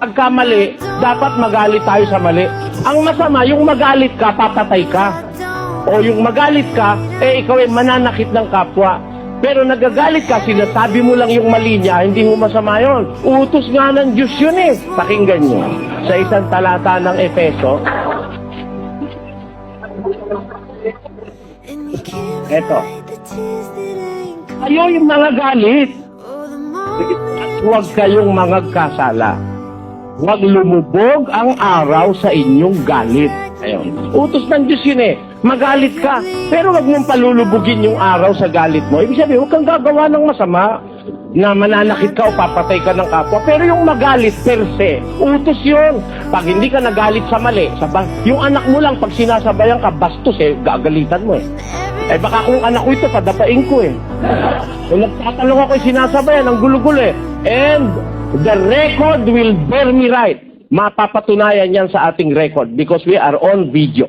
Pagka mali, dapat magalit tayo sa mali. Ang masama, yung magalit ka, papatay ka. O yung magalit ka, eh ikaw ay mananakit ng kapwa. Pero nagagalit ka, sinasabi mo lang yung mali niya, hindi mo masama yun. Utos nga ng Diyos yun eh. Pakinggan nyo. Sa isang talata ng Efeso, Eto. Kayo yung mga galit. At huwag kayong mga kasala. Huwag lumubog ang araw sa inyong galit. Ayun. Utos ng Diyos yun eh. Magalit ka. Pero huwag mong palulubugin yung araw sa galit mo. Ibig sabihin, huwag kang gagawa ng masama na mananakit ka o papatay ka ng kapwa. Pero yung magalit per se, utos yun. Pag hindi ka nagalit sa mali, sa yung anak mo lang, pag sinasabayan ka, bastos eh, gagalitan mo eh. Eh baka kung anak ko ito, padapain ko eh. Kung nagtatalong ako, sinasabayan, ang gulo-gulo eh. And the record will bear me right. Mapapatunayan yan sa ating record because we are on video.